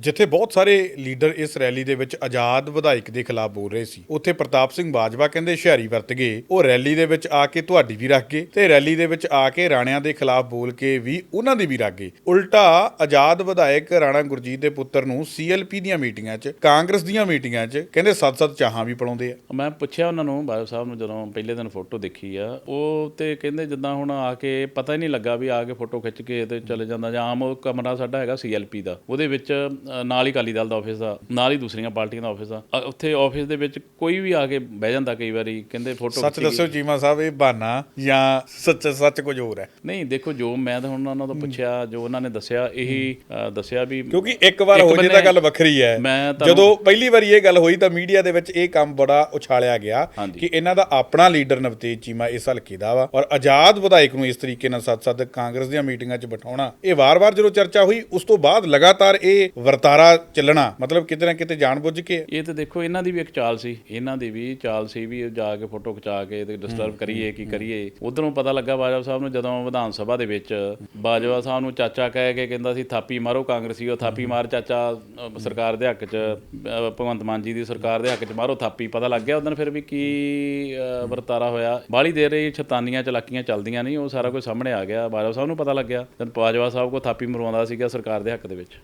ਜਿੱਥੇ ਬਹੁਤ ਸਾਰੇ ਲੀਡਰ ਇਸ ਰੈਲੀ ਦੇ ਵਿੱਚ ਆਜ਼ਾਦ ਵਿਧਾਇਕ ਦੇ ਖਿਲਾਫ ਬੋਲ ਰਹੇ ਸੀ। ਉੱਥੇ ਪ੍ਰਤਾਪ ਸਿੰਘ ਬਾਜਵਾ ਕਹਿੰਦੇ ਸ਼ਹਿਰੀ ਵਰਤ ਗਏ। ਉਹ ਰੈਲੀ ਦੇ ਵਿੱਚ ਆ ਕੇ ਤੁਹਾਡੀ ਵੀ ਰੱਖ ਗਏ ਤੇ ਰੈਲੀ ਦੇ ਵਿੱਚ ਆ ਕੇ ਰਾਣਿਆਂ ਦੇ ਖਿਲਾਫ ਬੋਲ ਕੇ ਵੀ ਉਹਨਾਂ ਦੀ ਵੀ ਰੱਖ ਗਏ। ਉਲਟਾ ਆਜ਼ਾਦ ਵਿਧਾਇਕ ਰਾਣਾ ਗੁਰਜੀਤ ਦੇ ਪੁੱਤਰ ਨੂੰ ਸੀਐਲਪੀ ਦੀਆਂ ਮੀਟਿੰਗਾਂ 'ਚ, ਕਾਂਗਰਸ ਦੀਆਂ ਮੀਟਿੰਗਾਂ 'ਚ ਕਹਿੰਦੇ ਸੱਤ-ਸੱਤ ਚਾਹਾਂ ਵੀ ਪਲਾਉਂਦੇ ਆ। ਮੈਂ ਪੁੱਛਿਆ ਉਹਨਾਂ ਨੂੰ ਬਾਦਲ ਸਾਹਿਬ ਨੂੰ ਜਦੋਂ ਪਹਿਲੇ ਦਿਨ ਫੋਟੋ ਦੇਖੀ ਆ, ਉਹ ਤੇ ਕਹਿੰਦੇ ਜਿੱਦਾਂ ਹੁਣ ਆ ਕੇ ਪਤਾ ਹੀ ਨਹੀਂ ਲੱਗਾ ਵੀ ਆ ਕੇ ਫੋਟੋ ਖਿੱਚ ਕੇ ਤੇ ਚਲੇ ਜਾਂਦਾ ਜਾਂ ਆਮ ਉਹ ਕਮਰਾ ਸਾਡਾ ਹੈਗਾ ਸੀਐਲਪੀ ਦਾ। ਉਹਦੇ ਵਿੱਚ ਨਾਲ ਹੀ ਅਕਾਲੀ ਦਲ ਦਾ ਆਫਿਸ ਆ ਨਾਲ ਹੀ ਦੂਸਰੀਆਂ ਪਾਰਟੀਆਂ ਦਾ ਆਫਿਸ ਅ, ਉੱਥੇ ਆਫਿਸ ਦੇ ਵਿੱਚ ਕੋਈ ਵੀ ਆ ਕੇ ਬਹਿ ਜਾਂਦਾ ਕਈ ਵਾਰੀ ਕਹਿੰਦੇ ਫੋਟੋ ਸੱਚ ਦੱਸੋ ਚੀਮਾ ਸਾਹਿਬ ਇਹ ਬਹਾਨਾ ਜਾਂ ਸੱਚ ਸੱਚ ਕੁਝ ਹੋਰ ਹੈ? ਨਹੀਂ ਦੇਖੋ ਜੋ ਮੈਂ ਤਾਂ ਹੁਣ ਉਹਨਾਂ ਤੋਂ ਪੁੱਛਿਆ ਜੋ ਉਹਨਾਂ ਨੇ ਦੱਸਿਆ ਇਹੀ ਅ, ਦੱਸਿਆ ਵੀ ਕਿਉਂਕਿ ਇੱਕ ਵਾਰ ਹੋ ਜੇ ਤਾਂ ਬੰਨੇ- ਗੱਲ ਵੱਖਰੀ ਹੈ। ਮੈਂ ਤੁਹਾਨੂੰ- ਜਦੋਂ ਪਹਿਲੀ ਵਾਰੀ ਇਹ ਗੱਲ ਹੋਈ ਤਾਂ ਮੀਡੀਆ ਦੇ ਵਿੱਚ ਇਹ ਕੰਮ ਬੜਾ ਉਛਾਲਿਆ ਗਿਆ ਹਾਂਜੀ। ਕਿ ਇਹਨਾਂ ਦਾ ਆਪਣਾ ਲੀਡਰ ਨਵਤੇਜ ਚੀਮਾ ਇਸ ਹਲਕੇ ਦਾ ਵਾ ਔਰ ਆਜ਼ਾਦ ਵਿਧਾਇਕ ਨੂੰ ਇਸ ਤਰੀਕੇ ਨਾਲ ਸੱਤ-ਸੱਤ ਕਾਂਗਰਸ ਦੀਆਂ ਮੀਟਿੰਗਾਂ 'ਚ ਬਿਠਾਉਣਾ। ਇਹ ਵਾਰ-ਵਾਰ ਜਦੋਂ ਚਰਚਾ ਹੋਈ ਉਸ ਤੋਂ ਬਾਅਦ ਲਗਾਤਾਰ ਇਹ ਵਰਤਾਰਾ ਚੱਲਣਾ ਮਤਲਬ ਕਿਤੇ ਨਾ ਕਿਤੇ ਜਾਣਬੁੱਝ ਕੇ। ਇਹ ਤੇ ਦੇਖੋ ਇਹਨਾਂ ਦੀ ਵੀ ਇੱਕ ਚਾਲ ਸੀ। ਇਹਨਾਂ ਦੀ ਵੀ ਚਾਲ ਸੀ ਵੀ ਜਾ ਕੇ ਫੋਟੋ ਖਿਚਾ ਕੇ ਤੇ ਡਿਸਟਰਬ ਕਰੀਏ ਕੀ ਕਰੀਏ। ਉਧਰੋਂ ਪਤਾ ਲੱਗਾ ਬਾਜਵਾ ਸਾਹਿਬ ਨੂੰ ਜਦੋਂ ਵਿਧਾਨ ਸਭਾ ਦੇ ਵਿੱਚ ਬਾਜਵਾ ਸਾਹਿਬ ਨੂੰ ਚਾਚਾ ਕਹਿ ਕੇ ਕਹਿੰਦਾ ਸੀ ਥਾਪੀ ਮਾਰੋ ਕਾਂਗਰਸੀ ਉਹ ਥਾਪੀ ਮਾਰ ਚਾਚਾ ਸਰਕਾਰ ਦੇ ਹੱਕ 'ਚ ਭਗਵੰਤ ਮਾਨ ਜੀ ਦੀ ਸਰਕਾਰ ਦੇ ਹੱਕ 'ਚ ਮਾਰੋ ਥਾਪੀ। ਪਤਾ ਲੱਗ ਗਿਆ ਉਦੋਂ ਫਿਰ ਵੀ ਕੀ ਵਰਤਾਰਾ ਹੋਇਆ। ਬਾਹਲੀ ਦੇਰ ਇਹ ਛਤਾਨੀਆਂ ਚਲਾਕੀਆਂ ਚੱਲਦੀਆਂ ਨਹੀਂ ਉਹ ਸਾਰਾ ਕੁਝ ਸਾਹਮਣੇ ਆ ਗਿਆ। ਬਾਜਵਾ ਸਾਹਿਬ ਨੂੰ ਪਤਾ ਲੱਗਿਆ ਜਦ ਬਾਜਵਾ ਸਾਹਿਬ ਕੋ ਥਾਪੀ ਮਰਵਾਉਂਦਾ ਸੀਗਾ ਸਰਕਾਰ ਦੇ ਹੱਕ ਦੇ ਵਿੱਚ।